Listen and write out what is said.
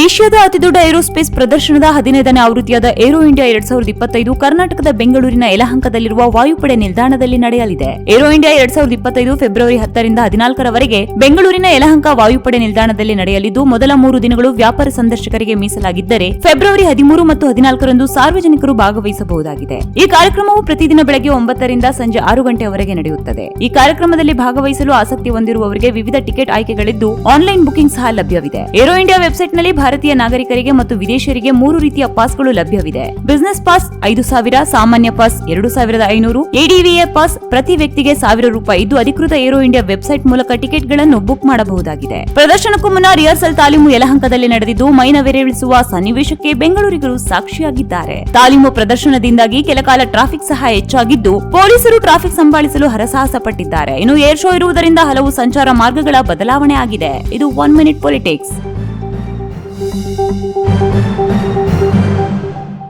ಏಷ್ಯಾದ ಅತಿದೊಡ್ಡ ಏರೋಸ್ಪೇಸ್ ಪ್ರದರ್ಶನದ ಹದಿನೈದನೇ ಆವೃತ್ತಿಯಾದ ಏರೋ ಇಂಡಿಯಾ ಎರಡ್ ಸಾವಿರದ ಇಪ್ಪತ್ತೈದು ಕರ್ನಾಟಕದ ಬೆಂಗಳೂರಿನ ಯಲಹಂಕದಲ್ಲಿರುವ ವಾಯುಪಡೆ ನಿಲ್ದಾಣದಲ್ಲಿ ನಡೆಯಲಿದೆ. ಏರೋ ಇಂಡಿಯಾ ಎರಡ್ ಸಾವಿರದ ಇಪ್ಪತ್ತೈದು ಫೆಬ್ರವರಿ ಹತ್ತರಿಂದ ಹದಿನಾಲ್ಕರವರೆಗೆ ಬೆಂಗಳೂರಿನ ಯಲಹಂಕ ವಾಯುಪಡೆ ನಿಲ್ದಾಣದಲ್ಲಿ ನಡೆಯಲಿದ್ದು, ಮೊದಲ ಮೂರು ದಿನಗಳು ವ್ಯಾಪಾರ ಸಂದರ್ಶಕರಿಗೆ ಮೀಸಲಾಗಿದ್ದರೆ ಫೆಬ್ರವರಿ ಹದಿಮೂರು ಮತ್ತು ಹದಿನಾಲ್ಕರಂದು ಸಾರ್ವಜನಿಕರು ಭಾಗವಹಿಸಬಹುದಾಗಿದೆ. ಈ ಕಾರ್ಯಕ್ರಮವು ಪ್ರತಿದಿನ ಬೆಳಗ್ಗೆ ಒಂಬತ್ತರಿಂದ ಸಂಜೆ ಆರು ಗಂಟೆಯವರೆಗೆ ನಡೆಯುತ್ತದೆ. ಈ ಕಾರ್ಯಕ್ರಮದಲ್ಲಿ ಭಾಗವಹಿಸಲು ಆಸಕ್ತಿ ಹೊಂದಿರುವವರಿಗೆ ವಿವಿಧ ಟಿಕೆಟ್ ಆಯ್ಕೆಗಳಿದ್ದು, ಆನ್ಲೈನ್ ಬುಕಿಂಗ್ ಸಹ ಲಭ್ಯವಿದೆ. ಏರೋ ಇಂಡಿಯಾ ವೆಬ್ಸೈಟ್ನಲ್ಲಿ ಭಾರತೀಯ ನಾಗರಿಕರಿಗೆ ಮತ್ತು ವಿದೇಶಿಯರಿಗೆ ಮೂರು ರೀತಿಯ ಪಾಸ್ಗಳು ಲಭ್ಯವಿದೆ. ಬಿಸಿನೆಸ್ ಪಾಸ್ ಐದು ಸಾವಿರ, ಸಾಮಾನ್ಯ ಪಾಸ್ ಎರಡು ಸಾವಿರದ ಐನೂರು ಎಡಿವಿಎ ಪಾಸ್ ಪ್ರತಿ ವ್ಯಕ್ತಿಗೆ ಸಾವಿರ ರೂಪಾಯಿ ಇದು ಅಧಿಕೃತ ಏರೋ ಇಂಡಿಯಾ ವೆಬ್ಸೈಟ್ ಮೂಲಕ ಟಿಕೆಟ್ಗಳನ್ನು ಬುಕ್ ಮಾಡಬಹುದಾಗಿದೆ. ಪ್ರದರ್ಶನಕ್ಕೂ ಮುನ್ನ ರಿಹರ್ಸಲ್ ತಾಲೀಮು ಯಲಹಂಕದಲ್ಲಿ ನಡೆದಿದ್ದು, ಮೈನವೆರೆಳಿಸುವ ಸನ್ನಿವೇಶಕ್ಕೆ ಬೆಂಗಳೂರಿಗರು ಸಾಕ್ಷಿಯಾಗಿದ್ದಾರೆ. ತಾಲೀಮು ಪ್ರದರ್ಶನದಿಂದಾಗಿ ಕೆಲಕಾಲ ಟ್ರಾಫಿಕ್ ಸಹ ಹೆಚ್ಚಾಗಿದ್ದು, ಪೊಲೀಸರು ಟ್ರಾಫಿಕ್ ಸಂಭಾಳಿಸಲು ಹರಸಾಹಸ ಪಟ್ಟಿದ್ದಾರೆ ಇನ್ನು ಏರ್ ಶೋ ಇರುವುದರಿಂದ ಹಲವು ಸಂಚಾರ ಮಾರ್ಗಗಳ ಬದಲಾವಣೆ ಆಗಿದೆ. ಇದು one minute politics. Thank you.